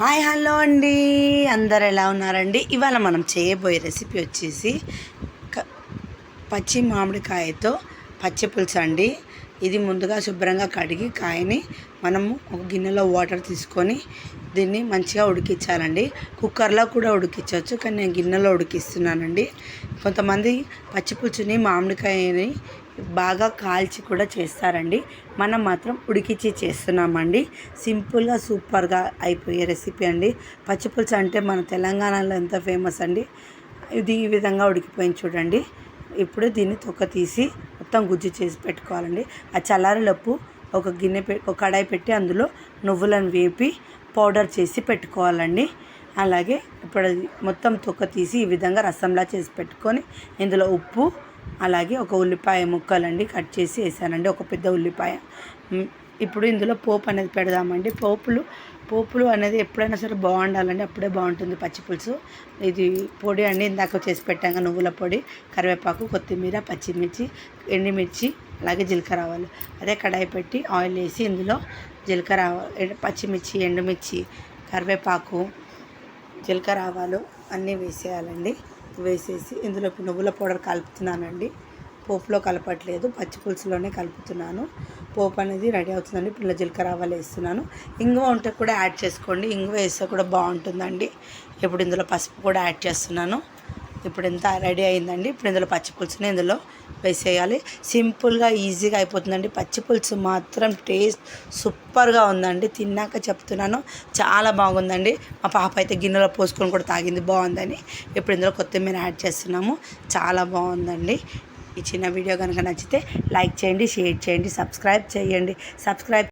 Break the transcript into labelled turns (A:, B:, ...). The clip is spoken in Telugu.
A: హాయ్ హలో అండి. అందరు ఎలా ఉన్నారండి? ఇవాళ మనం చేయబోయే రెసిపీ వచ్చేసి క- పచ్చి మామిడికాయతో పచ్చి పులుసు అండి ఇది ముందుగా శుభ్రంగా కడిగి కాయని మనము ఒక గిన్నెలో వాటర్ తీసుకొని దీన్ని మంచిగా ఉడికించాలండి. కుక్కర్లో కూడా ఉడికించవచ్చు కానీ నేను గిన్నెలో ఉడికిస్తున్నానండి. కొంతమంది పచ్చిపుచ్చుని మామిడికాయని బాగా కాల్చి కూడా చేస్తారండి. మనం మాత్రం ఉడికించి చేస్తున్నామండి. సింపుల్గా సూపర్గా అయిపోయే రెసిపీ అండి. పచ్చిపులుచు అంటే మన తెలంగాణలో ఎంత ఫేమస్ అండి? ఇది ఈ విధంగా ఉడికిపోయింది చూడండి. ఇప్పుడు దీన్ని తొక్క తీసి మొత్తం గుజ్జు చేసి పెట్టుకోవాలండి. ఆ చల్లారిలోపు ఒక గిన్నె పె ఒక కడాయి పెట్టి అందులో నువ్వులను వేపి పౌడర్ చేసి పెట్టుకోవాలండి. అలాగే ఇప్పుడు మొత్తం తొక్క తీసి ఈ విధంగా రసంలా చేసి పెట్టుకొని ఇందులో ఉప్పు అలాగే ఒక ఉల్లిపాయ ముక్కలండి కట్ చేసి వేసానండి. ఒక పెద్ద ఉల్లిపాయ. ఇప్పుడు ఇందులో పోపు అనేది పెడదామండి. పోపులు పోపులు అనేది ఎప్పుడైనా సరే బాగుండాలండి. అప్పుడే బాగుంటుంది పచ్చి పులుసు. ఇది పొడి అండి ఇందాక చేసి పెట్టాక నువ్వుల పొడి కరివేపాకు కొత్తిమీర పచ్చిమిర్చి ఎండుమిర్చి అలాగే జీలకర్ర ఆవాలు. అదే కడాయి పెట్టి ఆయిల్ వేసి ఇందులో జీలకర్ర పచ్చిమిర్చి ఎండుమిర్చి కరివేపాకు జీలకర్ర ఆవాలు అన్నీ వేసేయాలండి. వేసేసి ఇందులో నువ్వుల పౌడర్ కలుపుతున్నానండి. పోపులో కలపట్లేదు పచ్చి పులుసులోనే కలుపుతున్నాను. పోపు అనేది రెడీ అవుతుందండి. పిల్ల జీలకర్ర ఆవాలు వేస్తున్నాను. ఇంగువ ఉంటే కూడా యాడ్ చేసుకోండి. ఇంగువ వేస్తే కూడా బాగుంటుందండి. ఇప్పుడు ఇందులో పసుపు కూడా యాడ్ చేస్తున్నాను. ఇప్పుడు ఇంత రెడీ అయిందండి. ఇప్పుడు ఇందులో పచ్చి పులుసుని ఇందులో వేసేయాలి. సింపుల్గా ఈజీగా అయిపోతుందండి. పచ్చి పులుసు మాత్రం టేస్ట్ సూపర్గా ఉందండి. తిన్నాక చెప్తున్నాను. చాలా బాగుందండి. మా పాప అయితే గిన్నెలో పోసుకొని కూడా తాగింది. బాగుందని. ఇప్పుడు ఇందులో కొత్తిమీర యాడ్ చేస్తున్నాము. చాలా బాగుందండి. ఈ చిన్న వీడియో కనుక నచ్చితే లైక్ చేయండి షేర్ చేయండి సబ్స్క్రైబ్ చేయండి. సబ్స్క్రైబ్